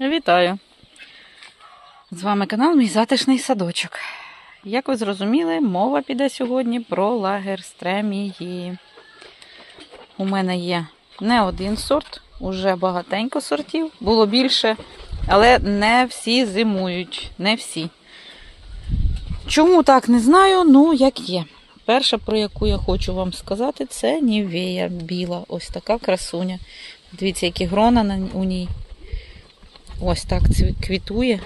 Вітаю! З вами канал Мій затишний садочок. Як ви зрозуміли, мова піде сьогодні про лагерстремії. У мене є не один сорт, уже багатенько сортів, було більше, але не всі зимують, не всі. Чому так не знаю, ну як є. Перша, про яку я хочу вам сказати, це Нівея біла. Ось така красуня. Дивіться, які грона у ній. Ось так квітує.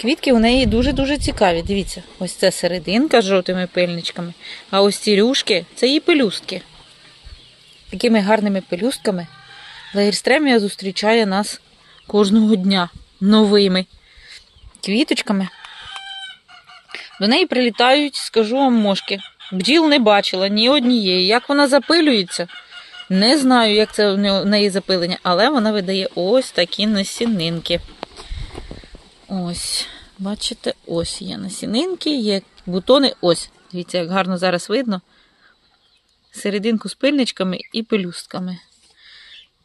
Квітки у неї дуже-дуже цікаві. Дивіться, ось це серединка з жовтими пильничками, а ось ці рюшки це її пелюстки. Такими гарними пелюстками лагерстремія зустрічає нас кожного дня новими квіточками. До неї прилітають, скажу вам, мошки. Бджіл не бачила ні однієї. Як вона запилюється, не знаю, як це в не- неї запилення, але вона видає ось такі насінинки. Ось, бачите, ось є насінинки, є бутони. Ось. Дивіться, як гарно зараз видно. Серединку з пильничками і пелюстками.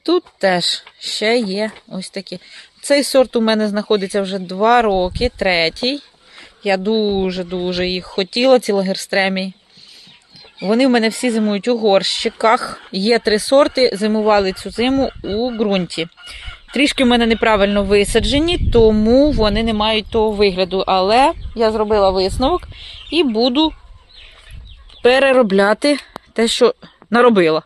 Тут теж ще є ось такі. Цей сорт у мене знаходиться вже два роки, третій. Я дуже-дуже їх хотіла, ці лагерстремі. Вони в мене всі зимують у горщиках. Є три сорти, зимували цю зиму у ґрунті. Трішки в мене неправильно висаджені, тому вони не мають того вигляду. Але я зробила висновок і буду переробляти те, що наробила.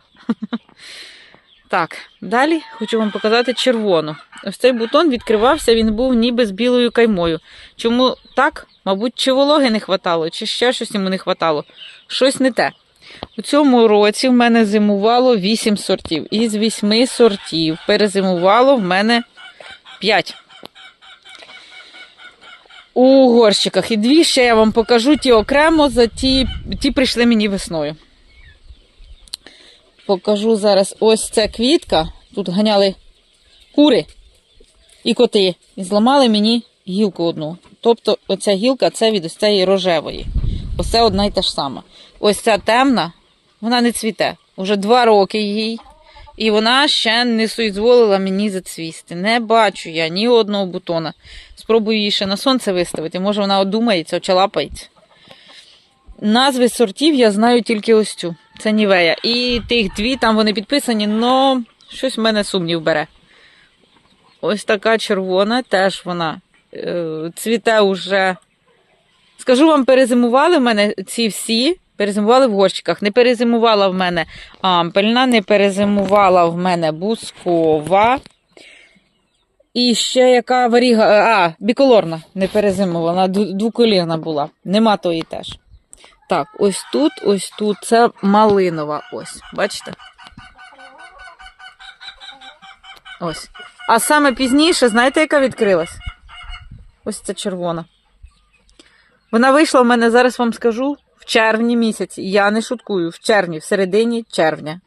Так, далі хочу вам показати червону. Ось цей бутон відкривався, він був ніби з білою каймою. Чому так? Мабуть, чи вологи не хватало, чи ще щось йому не хватало. Щось не те. У цьому році в мене зимувало 8 сортів. Із 8 сортів перезимувало в мене 5. У горщиках. І дві ще я вам покажу ті окремо, за ті, ті прийшли мені весною. Покажу зараз ось ця квітка. Тут ганяли кури і коти. І зламали мені гілку одну. Тобто оця гілка це від ось цієї рожевої. Оце одна й та ж сама. Ось ця темна, вона не цвіте. Уже два роки їй. І вона ще не соізволила мені зацвісти. Не бачу я ні одного бутона. Спробую її ще на сонце виставити. Може вона одумається, очалапається. Назви сортів я знаю тільки ось цю. Це Нівея. І тих дві там вони підписані, але щось в мене сумнів бере. Ось така червона, теж вона е, цвіте уже. Скажу вам, перезимували в мене ці всі, перезимували в горщиках. Не перезимувала в мене ампельна, не перезимувала в мене бускова. І ще яка варіга. А, біколорна не перезимувала, двоколірна була. Нема тої теж. Так, ось тут, ось тут. Це малинова. Ось, бачите? Ось. А саме пізніше, знаєте, яка відкрилась? Ось ця червона. Вона вийшла в мене, зараз вам скажу, в червні місяці. Я не шуткую, в червні, в середині червня.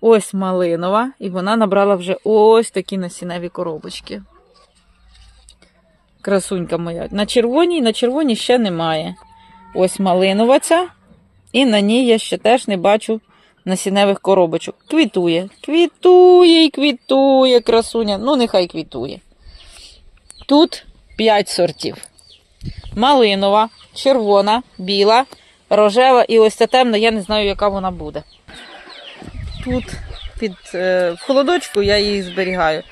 Ось малинова, і вона набрала вже ось такі насінневі коробочки. Красунька моя. На червоній, на червоній ще немає. Ось малинова ця. І на ній я ще теж не бачу насінневих коробочок. Квітує. Квітує і квітує, красуня. Ну, нехай квітує. Тут 5 сортів. Малинова, червона, біла, рожева і ось ця темна, я не знаю, яка вона буде. Тут під е, в холодочку я її зберігаю.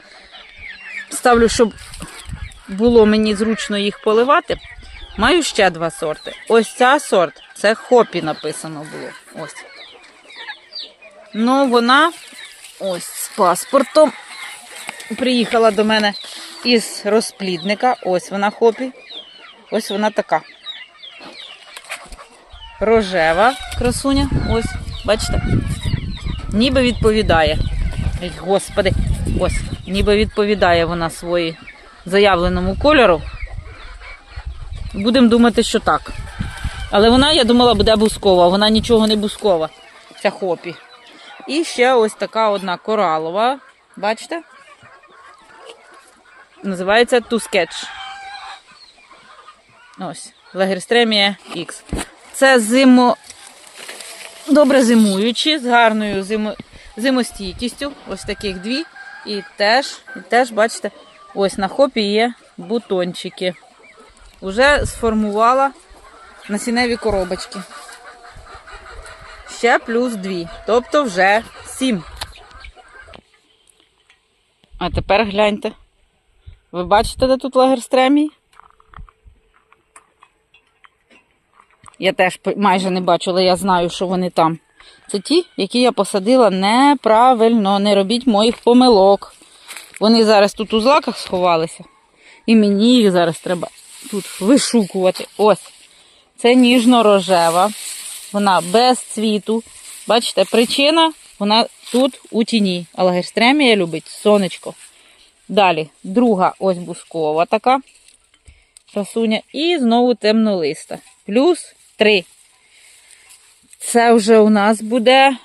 Ставлю, щоб було мені зручно їх поливати. Маю ще два сорти. Ось ця сорт, це хопі написано було. Ось. Ну, вона ось з паспортом. Приїхала до мене із розплідника. Ось вона хопі. Ось вона така. Рожева красуня. Ось, бачите? Ніби відповідає. Господи, ось, ніби відповідає вона свої заявленому кольору. Будемо думати, що так. Але вона, я думала, буде бускова. Вона нічого не бускова. Ця хопі. І ще ось така одна коралова. Бачите? Називається Тускетч. Ось. Лагерстремія X. Це зимо. Добре зимуючі, з гарною зимо... зимостійкістю. Ось таких дві. І теж, і теж, бачите, Ось на хопі є бутончики. Уже сформувала насінневі коробочки. Ще плюс дві. Тобто вже сім. А тепер гляньте. Ви бачите, де тут лагер стремій? Я теж майже не бачу, але я знаю, що вони там. Це ті, які я посадила неправильно. Не робіть моїх помилок. Вони зараз тут у злаках сховалися. І мені їх зараз треба тут вишукувати. Ось. Це ніжно-рожева. Вона без цвіту. Бачите, причина вона тут у тіні. Алагерстремія любить сонечко. Далі, друга ось бускова така красуня. І знову темнолиста. Плюс три. Це вже у нас буде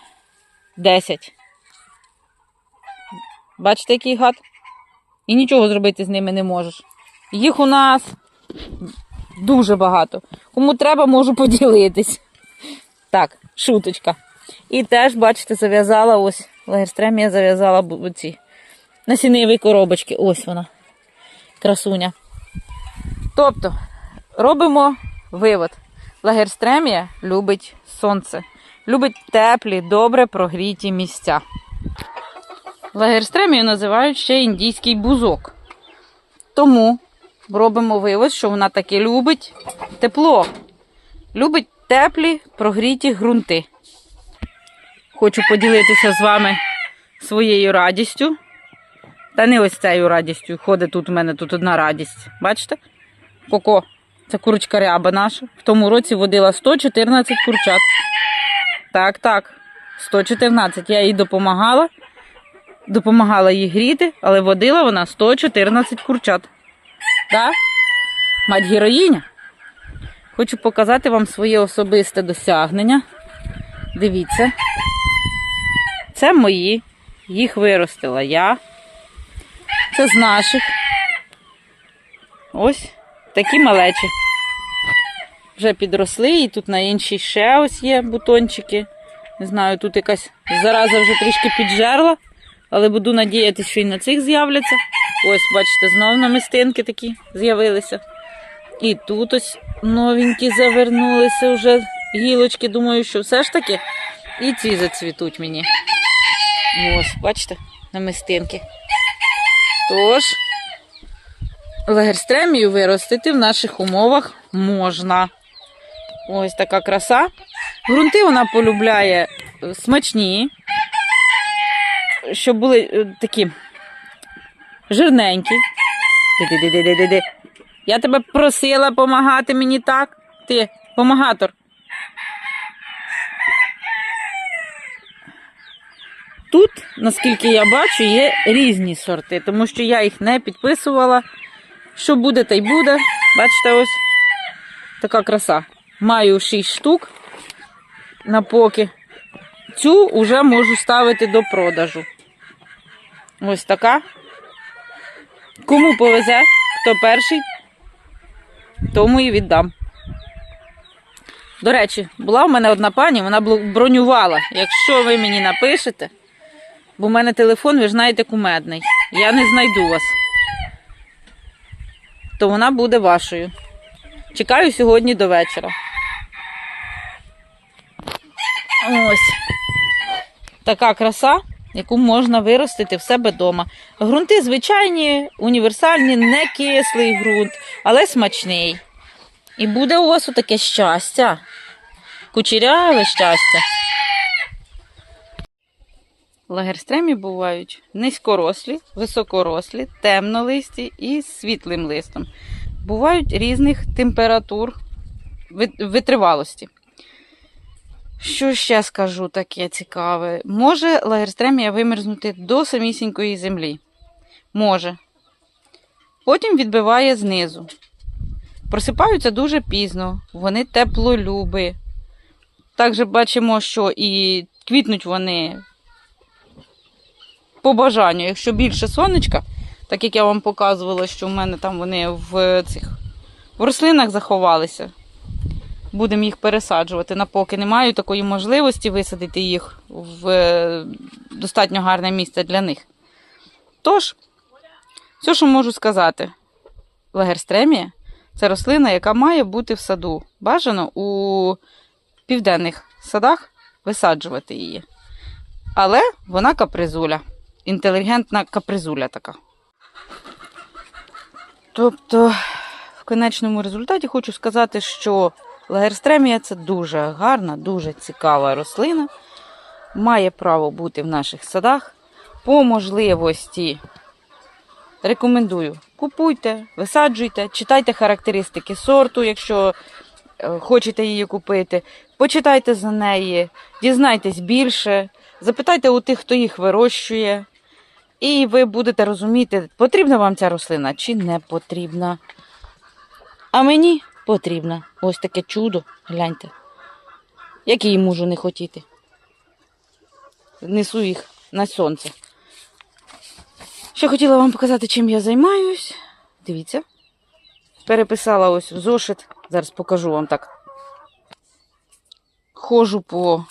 10. Бачите, який гад? І нічого зробити з ними не можеш. Їх у нас дуже багато. Кому треба, можу поділитись. Так, шуточка. І теж, бачите, зав'язала ось лагерстремія зав'язала бу- ці насінневі коробочки. Ось вона. Красуня. Тобто, робимо вивод. Лагерстремія любить сонце, любить теплі, добре прогріті місця. Лагерстремію називають ще індійський бузок. Тому робимо вивод, що вона таки любить тепло, любить теплі прогріті ґрунти. Хочу поділитися з вами своєю радістю. Та не ось цією радістю. Ходить тут у мене тут одна радість. Бачите? Коко, це курочка ряба наша. В тому році водила 114 курчат. Так, так. 114. Я їй допомагала. Допомагала їй гріти, але водила вона 114 курчат. Так? Мать героїня. Хочу показати вам своє особисте досягнення. Дивіться. Це мої. Їх виростила я. Це з наших. Ось такі малечі. Вже підросли, і тут на іншій ще ось є бутончики. Не знаю, тут якась зараза вже трішки піджерла, але буду надіятися, що і на цих з'являться. Ось, бачите, знову намистинки такі з'явилися. І тут ось новенькі завернулися вже гілочки. Думаю, що все ж таки і ці зацвітуть мені. Ось, бачите, намистинки. Тож, лагерстремію виростити в наших умовах можна. Ось така краса. Грунти вона полюбляє смачні, щоб були е, такі жирненькі. Ди-ди-ди-ди-ди-ди. Я тебе просила помагати мені так. Ти, помагатор. Тут, наскільки я бачу, є різні сорти, тому що я їх не підписувала. Що буде, та й буде. Бачите, ось така краса. Маю 6 штук на поки. Цю вже можу ставити до продажу. Ось така. Кому повезе, хто перший, тому і віддам. До речі, була в мене одна пані, вона бронювала. Якщо ви мені напишете, бо в мене телефон, ви ж знаєте, кумедний. Я не знайду вас. То вона буде вашою. Чекаю сьогодні до вечора. Ось. Така краса, яку можна виростити в себе вдома. Грунти звичайні, універсальні, не кислий ґрунт, але смачний. І буде у вас таке щастя. Кучеряве щастя. Лагерстремі бувають низькорослі, високорослі, темнолисті і світлим листом. Бувають різних температур витривалості. Що ще скажу таке цікаве? Може лагерстремія вимерзнути до самісінької землі? Може. Потім відбиває знизу. Просипаються дуже пізно, вони теплолюби. Також бачимо, що і квітнуть вони по бажанню. Якщо більше сонечка, так як я вам показувала, що в мене там вони в цих в рослинах заховалися. Будемо їх пересаджувати. На поки не маю такої можливості висадити їх в е, достатньо гарне місце для них. Тож, Все, що можу сказати, лагерстремія це рослина, яка має бути в саду. Бажано у південних садах висаджувати її. Але вона капризуля. Інтелігентна капризуля така. Тобто, в конечному результаті хочу сказати, що лагерстремія це дуже гарна, дуже цікава рослина. Має право бути в наших садах. По можливості рекомендую. Купуйте, висаджуйте, читайте характеристики сорту, якщо е, хочете її купити. Почитайте за неї, дізнайтесь більше, запитайте у тих, хто їх вирощує. І ви будете розуміти, потрібна вам ця рослина чи не потрібна. А мені потрібна. Ось таке чудо. Гляньте. Як її можу не хотіти. Несу їх на сонце. Ще хотіла вам показати, чим я займаюсь. Дивіться. Переписала ось зошит. Зараз покажу вам так. Ходжу по,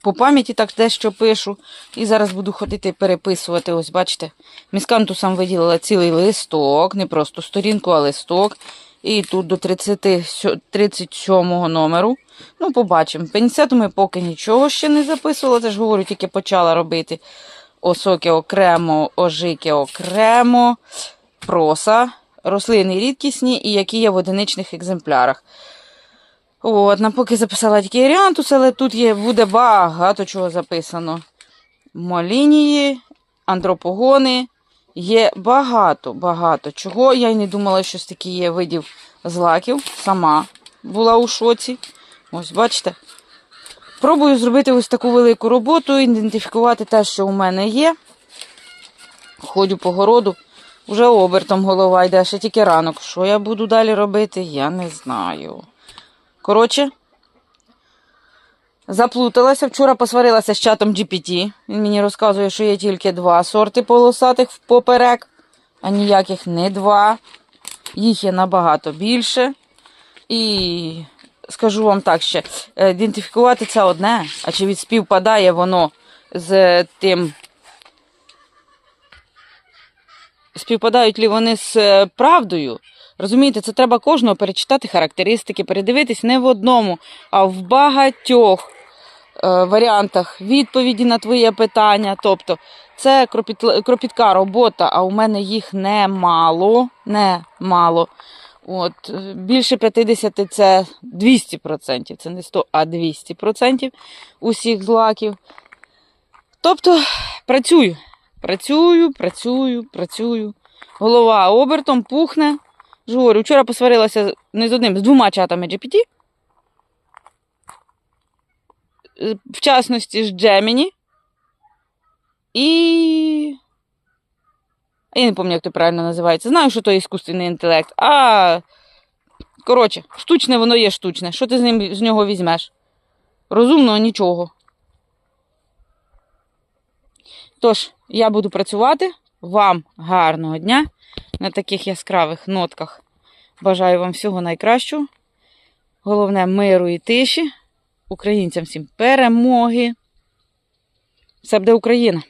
по пам'яті, так дещо пишу. І зараз буду ходити переписувати. Ось, бачите, міскантусам виділила цілий листок, не просто сторінку, а листок. І тут до 30, 37 номеру. Ну, побачимо. Пенісетами поки нічого ще не записувала, це ж говорю, тільки почала робити. Осоки окремо, ожики окремо, проса, рослини рідкісні і які є в одиничних екземплярах. От, на поки записала тільки Еріантус, але тут є, буде багато чого записано. Молінії, антропогони. Є багато, багато чого. Я й не думала, що такі є видів злаків. Сама була у шоці. Ось, бачите. Пробую зробити ось таку велику роботу, ідентифікувати те, що у мене є. Ходю по городу, вже обертом голова йде, ще тільки ранок. Що я буду далі робити, я не знаю. Коротше, заплуталася. Вчора посварилася з чатом GPT. Він мені розказує, що є тільки два сорти полосатих поперек, а ніяких не два. Їх є набагато більше. І скажу вам так ще, е, ідентифікувати це одне, а чи від співпадає воно з тим. Співпадають ли вони з е, правдою? Розумієте, це треба кожного перечитати характеристики, передивитись не в одному, а в багатьох варіантах відповіді на твоє питання. Тобто, це кропітка робота, а у мене їх немало. немало. От, е, більше 50 це 200%, це не 100, а 200% усіх злаків. Тобто працюю, працюю, працюю, працюю. Голова обертом пухне. Ж говорю, вчора посварилася не з одним, з двома чатами GPT. Е, В частності з Gemini. І. Я не пам'ятаю, як це правильно називається. Знаю, що то іскусственний інтелект. А. Коротше, штучне воно є штучне. Що ти з, ним, з нього візьмеш? Розумного нічого. Тож, я буду працювати. Вам гарного дня на таких яскравих нотках. Бажаю вам всього найкращого. Головне миру і тиші. Українцям всім перемоги. Все буде Україна!